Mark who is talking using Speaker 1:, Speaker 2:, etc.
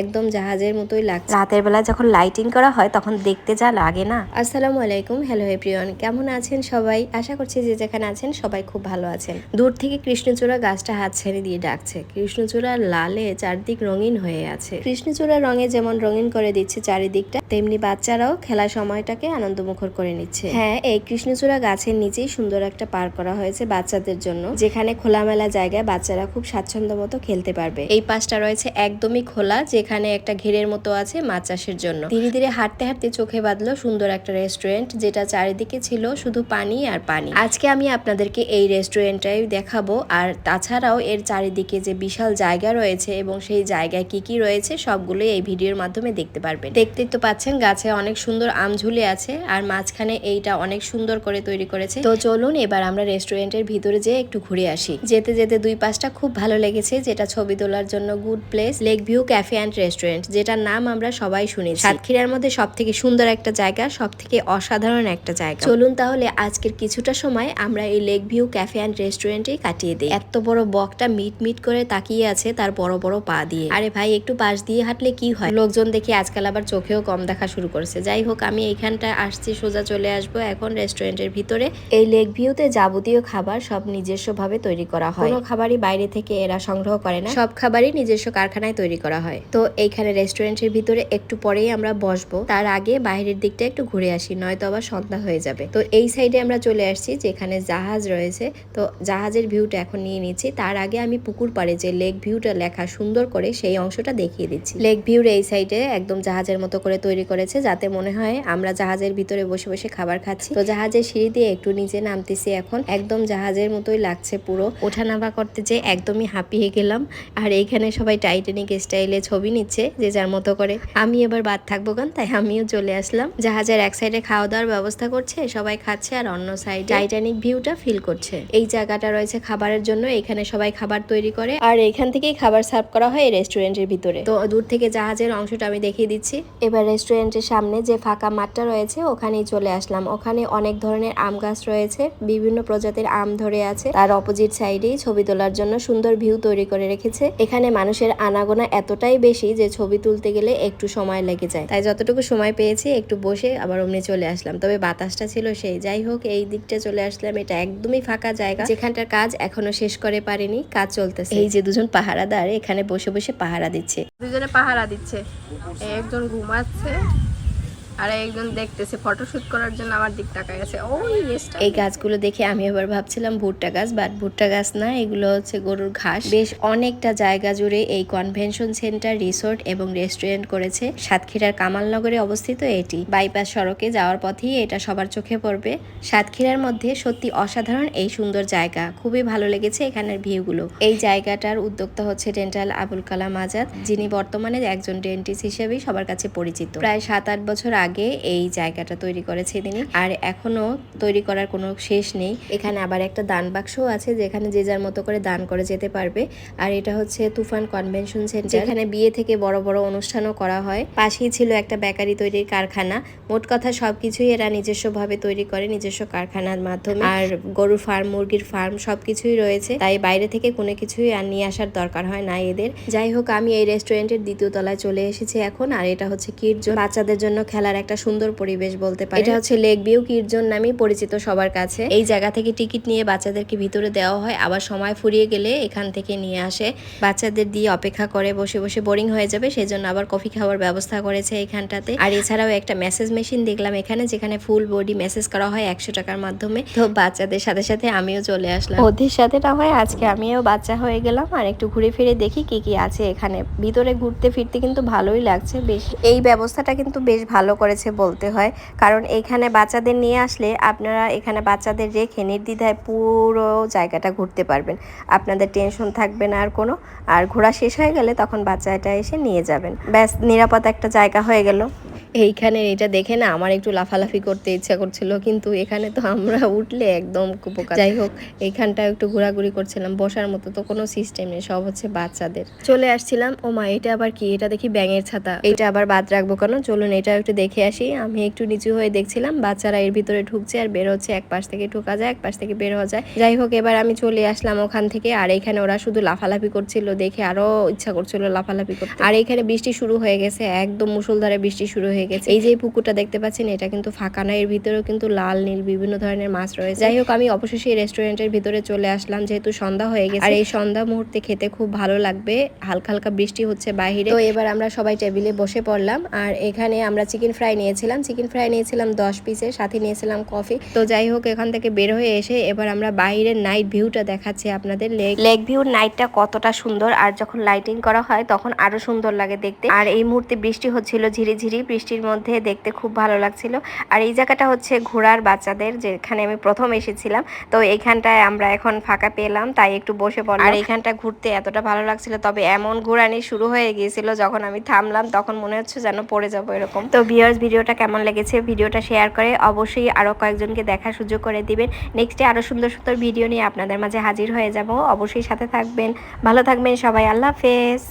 Speaker 1: একদম জাহাজের মতোই লাগছে। রাতের বেলা যখন লাইটিং করা হয় তখন দেখতে যা লাগে না। আসসালামু আলাইকুম হ্যালো এভরিওয়ান কেমন আছেন সবাই? আশা করছি যে যেখানে আছেন সবাই খুব ভালো আছেন। দূর থেকে কৃষ্ণচূড়া গাছটা হাত ছেড়ে দিয়ে ডাকছে। কৃষ্ণচূড়া লালে চারদিক রঙিন হয়ে আছে। কৃষ্ণচূড়া রঙে যেমন রঙিন করে দিচ্ছে চারিদিকটা তেমনি বাচ্চারাও খেলার সময়টাকে আনন্দমুখর করে নিচ্ছে। হ্যাঁ এই কৃষ্ণচূড়া গাছের নিচেই সুন্দর একটা পার্ক করা হয়েছে বাচ্চাদের জন্য যেখানে খোলামেলা জায়গায় বাচ্চারা খুব স্বাচ্ছন্দ্য মতো খেলতে পারবে। এই পাশটা রয়েছে একদমই খোলা যেখানে একটা ঘেরের মতো আছে মাছ চাষের জন্য। ধীরে ধীরে হাঁটতে হাঁটতে চোখে বাঁধলো সুন্দর একটা রেস্টুরেন্ট যেটা চারিদিকে ছিল শুধু পানি আর পানি। আজকে আমি আপনাদেরকে এই রেস্টুরেন্টটাই দেখাবো, আর তাছাড়াও এর চারিদিকে যে বিশাল জায়গা রয়েছে এবং সেই জায়গায় কি কি রয়েছে, সবগুলোই এই ভিডিওর মাধ্যমে দেখতে পারবেন। দেখতেই তো পাচ্ছেন গাছে অনেক সুন্দর আম ঝুলে আছে, আর মাঝখানে এইটা অনেক সুন্দর করে তৈরি করেছে। তো চলুন এবার আমরা রেস্টুরেন্টের ভিতরে যেয়ে একটু ঘুরে আসি। যেতে যেতে দুই পাশটা খুব ভালো লেগেছে, যেটা ছবি তোলার জন্য good place lake view cafe and restaurant যেটার নাম আমরা সবাই শুনেছি। সাতক্ষীরার মধ্যে সব থেকে সুন্দর একটা জায়গা সব থেকে অসাধারণ একটা জায়গা। চলুন তাহলে আজকের কিছুটা সময় আমরা এই লেক ভিউ ক্যাফে অ্যান্ড রেস্টুরেন্টেই কাটিয়ে দিই। এত বড় বকটা মিট মিট করে তাকিয়ে আছে তার বড় বড় পা দিয়ে। আরে ভাই একটু পাশ দিয়ে হাঁটলে কি হয়? লোকজন দেখে আজকাল আবার চোখেও কম দেখা শুরু করেছে। যাই হোক আমি এইখানটা আসছি সোজা চলে আসব এখন রেস্টুরেন্টের ভিতরে। এই লেক ভিউতে যাবতীয় খাবার সব নিজস্ব ভাবে তৈরি করা হয়। কোনো খাবারই বাইরে থেকে এরা সংগ্রহ করে না। সব খাবারই নিজস্ব কারখানায় তৈরি করা হয়। তো এইখানে রেস্টুরেন্টের ভিতরে একটু পরেই আমরা বসবো। তার আগে বাইরের দিকটা একটু ঘুরে আসি, নয়তো আবার সন্ধ্যা হয়ে যাবে। তো এই সাইডে আমরা চলে আসছি, যেখানে জাহাজ রয়েছে। তো জাহাজের ভিউটা এখন নিয়ে নিচ্ছি। তার আগে আমি পুকুর পাড়ে যে লেক ভিউটা লেখা সুন্দর করে সেই অংশটা দেখিয়ে দিচ্ছি। লেক ভিউর এই সাইডে একদম জাহাজের মতো করে তৈরি করেছে, যাতে মনে হয় আমরা জাহাজের ভিতরে বসে বসে খাবার খাচ্ছি। তো জাহাজের সিঁড়ি দিয়ে একটু নিচে নামতেছি এখন। একদম জাহাজের মতোই লাগছে পুরো। ওঠানামা করতে যে একদমই হাঁপিয়ে গেলাম। আর এইখানে সবাই টাইটানিক স্টাইলে ছবি নিচ্ছে যে যার মতো করে। আমি এবার বাদ থাকব গান তাই আমিও চলে আসলাম। জাহাজের এক সাইডে খাওয়া দাওয়ার ব্যবস্থা করছে, সবাই খাচ্ছে আর অন্য সাইডে টাইটানিক ভিউটা ফিল করছে। এই জায়গাটা রয়েছে খাবারের জন্য, এখানে সবাই খাবার তৈরি করে আর এখান থেকেই খাবার সার্ভ করা হয় রেস্টুরেন্টের ভিতরে। তো দূর থেকে জাহাজের অংশটা আমি দেখিয়ে দিচ্ছি। এবার রেস্টুরেন্টের সামনে যে ফাঁকা মাঠটা রয়েছে, ওখানেই চলে আসলাম। ওখানে অনেক ধরনের আম গাছ রয়েছে, বিভিন্ন প্রজাতির আম ধরে আছে। তার অপোজিট সাইডেই ছবি তোলার জন্য সুন্দর ভিউ তৈরি করে রেখেছে। এখানে মানুষের আনাগোনা এতটাই বেশি যে ছবি তুলতে গেলে একটু সময় লেগে যায়। তাই যতটুকু সময় পেয়েছি, একটু বসে আবার অমনি চলে আসলাম। তবে বাতাসটা ছিল সেই। যাই হোক, এই দিকটা চলে আসলাম। এটা একদমই ফাঁকা জায়গা। যেখানটার কাজ এখনও শেষ করে পারেনি, কাজ চলতেছে। এই যে দুজন পাহারাদার, এখানে বসে বসে পাহারা দিচ্ছে।
Speaker 2: দুজনে পাহারা দিচ্ছে। একজন ঘুমাচ্ছে। আর একজন দেখতেছে ফটোশুট করার জন্য আমার দিক তাকায় আছে। ইয়েসটা
Speaker 1: এই গাছগুলো দেখে আমি আবার ভাবছিলাম ভুট্টা গাছ বাট ভুট্টা গাছ না, এগুলো হচ্ছে গরুর ঘাস। বেশ অনেকটা জায়গা জুড়ে এই কনভেনশন সেন্টার রিসোর্ট এবং রেস্টুরেন্ট করেছে সাতক্ষীরার কামালনগরে অবস্থিত এটি। বাইপাস সড়কে যাওয়ার পথেই এটা সবার চোখে পড়বে। সাতক্ষীরার মধ্যে সত্যি অসাধারণ এই সুন্দর জায়গা। খুবই ভালো লেগেছে এখানের ভিউগুলো। এই জায়গাটার উদ্যোক্তা হচ্ছে ডেন্টাল আবুল কালাম আজাদ, যিনি বর্তমানে একজন ডেন্টিস্ট হিসেবেই সবার কাছে পরিচিত। প্রায় সাত আট বছর আগে এই জায়গাটা তৈরি করেছে তিনি। আর এখনও তৈরি করার কোনো শেষ নেই। এখানে আবার একটা দান বাক্সও আছে যেখানে যে যার মতো করে দান করে যেতে পারবে। আর এটা হচ্ছে তুফান কনভেনশন সেন্টার। যেখানে বিয়ে থেকে বড় বড় অনুষ্ঠানও করা হয়। পাশেই ছিল একটা বেকারি তৈরির কারখানা। মোট কথা সবকিছুই এরা নিজস্বভাবে তৈরি করে নিজস্ব কারখানার মাধ্যমে। আর গরুর ফার্ম, মুরগির ফার্ম সবকিছুই রয়েছে। তাই বাইরে থেকে কোনো কিছুই আর নিয়ে আসার দরকার হয় না এদের। যাই হোক, আমি এই রেস্টুরেন্টের দ্বিতীয় তলায় চলে এসেছি এখন। আর এটা হচ্ছে কিট বাচ্চাদের জন্য খেলার একটা সুন্দর পরিবেশ বলতে পারি এটা হচ্ছে লেক ভিউ কিডজন নামেই পরিচিত সবার কাছে। এই জায়গা থেকে টিকিট নিয়ে বাচ্চাদেরকে ভিতরে দেওয়া হয় আবার সময় ফুরিয়ে গেলে এখান থেকে নিয়ে আসে। বাচ্চাদের দিয়ে অপেক্ষা করে বসে বসে বোরিং হয়ে যাবে সেই জন্য আবার কফি খাওয়ার ব্যবস্থা করেছে এখানটাতে। আর এছাড়াও একটা মেসেজ মেশিন দেখলাম এখানে যেখানে ফুল বডি মেসেজ করা হয় একশো টাকার মাধ্যমে। তো বাচ্চাদের সাথে সাথে আমিও চলে আসলাম। ওদের সাথে না হয় আজকে আমিও বাচ্চা হয়ে গেলাম আর একটু ঘুরে ফিরে দেখি কি কি আছে এখানে। ভিতরে ঘুরতে ফিরতে কিন্তু ভালোই লাগছে বেশ। এই ব্যবস্থাটা কিন্তু বেশ ভালো করেছে বলতে হয়। কারণ এখানে বাচ্চাদের নিয়ে আসলে আপনারা এখানে বাচ্চাদের রেখে নির্দ্বিধায় পুরো জায়গাটা ঘুরতে পারবেন। আপনাদের টেনশন থাকবে না আর কোনো। আর ঘোরা শেষ হয়ে গেলে তখন বাচ্চাটা এসে নিয়ে যাবেন। ব্যাস, নিরাপদ একটা জায়গা হয়ে গেল। এইখানে এটা দেখে না আমার একটু লাফালাফি করতে ইচ্ছা করছিল, কিন্তু এখানে তো আমরা উঠলে একদম কুপোকা যাই হোক এইখানটা একটু ঘোরাঘুরি করছিলাম, বসার মতো তো কোনো সিস্টেম নেই, সব হচ্ছে বাচ্চাদের। চলে আসছিলাম, ও মা, এটা আবার কি? এটা দেখি ব্যাঙের ছাতা। এটা আবার বাদ রাখব কেন? চলুন, এটা একটু দেখে আসি। আমি একটু নিচু হয়ে দেখছিলাম, বাচ্চারা এর ভিতরে ঢুকছে আর বের হচ্ছে, এক পাশ থেকে ঢোকা যায়, এক পাশ থেকে বের হওয়া যায়। যাই হোক, এবার আমি চলে আসলাম ওখান থেকে, আর এখানে ওরা শুধু লাফালাফি করছিল, দেখে আরও ইচ্ছা করছিল লাফালাফি করতে। আর এখানে বৃষ্টি শুরু হয়ে গেছে, একদম মুসলধারে বৃষ্টি শুরু হয়ে গেছে এই যে পুকুরটা দেখতে পাচ্ছেন, এটা কিন্তু ফাঁকা না এর ভিতরেও কিন্তু লাল, নীল, বিভিন্ন ধরনের মাছ রয়েছে। যাই হোক, আমি অবশেষে রেস্টুরেন্টের ভিতরে চলে আসলাম, যেহেতু সন্ধ্যা হয়ে গেছে। আর এই সন্ধ্যা মুহূর্তে খেতে খুব ভালো লাগবে, হালকা হালকা বৃষ্টি হচ্ছে বাইরে। তো এবার আমরা সবাই টেবিলে বসে পড়লাম, আর এখানে আমরা চিকেন ফ্রাই নিয়েছিলাম। চিকেন ফ্রাই নিয়েছিলাম দশ পিসের, সাথে নিয়েছিলাম কফি। তো যাই হোক, এখান থেকে বের হয়ে এসে এবার আমরা বাইরের নাইট ভিউটা দেখাচ্ছি আপনাদের লেক। লেক ভিউর নাইটটা কতটা সুন্দর, আর যখন লাইটিং করা হয়, তখন আরও সুন্দর লাগে দেখতে। আর এই মুহূর্তে বৃষ্টি হচ্ছিল, ঝিরিঝিরি বৃষ্টির মধ্যে দেখতে খুব ভালো লাগছিল। আর এই জায়গাটা হচ্ছে ঘোড়ার বাচ্চাদের যেখানে আমি প্রথম এসেছিলাম। তো এইখানটায় আমরা এখন ফাঁকা পেলাম তাই একটু বসে পড়লাম। আর এইখানটা ঘুরতে এতটা ভালো লাগছিল তবে এমন ঘোরানি শুরু হয়ে গিয়েছিল যখন আমি থামলাম তখন মনে হচ্ছে যেন পড়ে যাব এরকম। তো ভিউয়ার্স ভিডিওটা কেমন লেগেছে ভিডিওটা শেয়ার করে অবশ্যই আরও কয়েকজনকে দেখার সুযোগ করে দিবেন। নেক্সটে আরও সুন্দর সুন্দর ভিডিও নিয়ে আপনাদের মাঝে হাজির হয়ে যাব। অবশ্যই সাথে থাকবেন। ভালো থাকবেন সবাই আল্লাহ হাফেজ।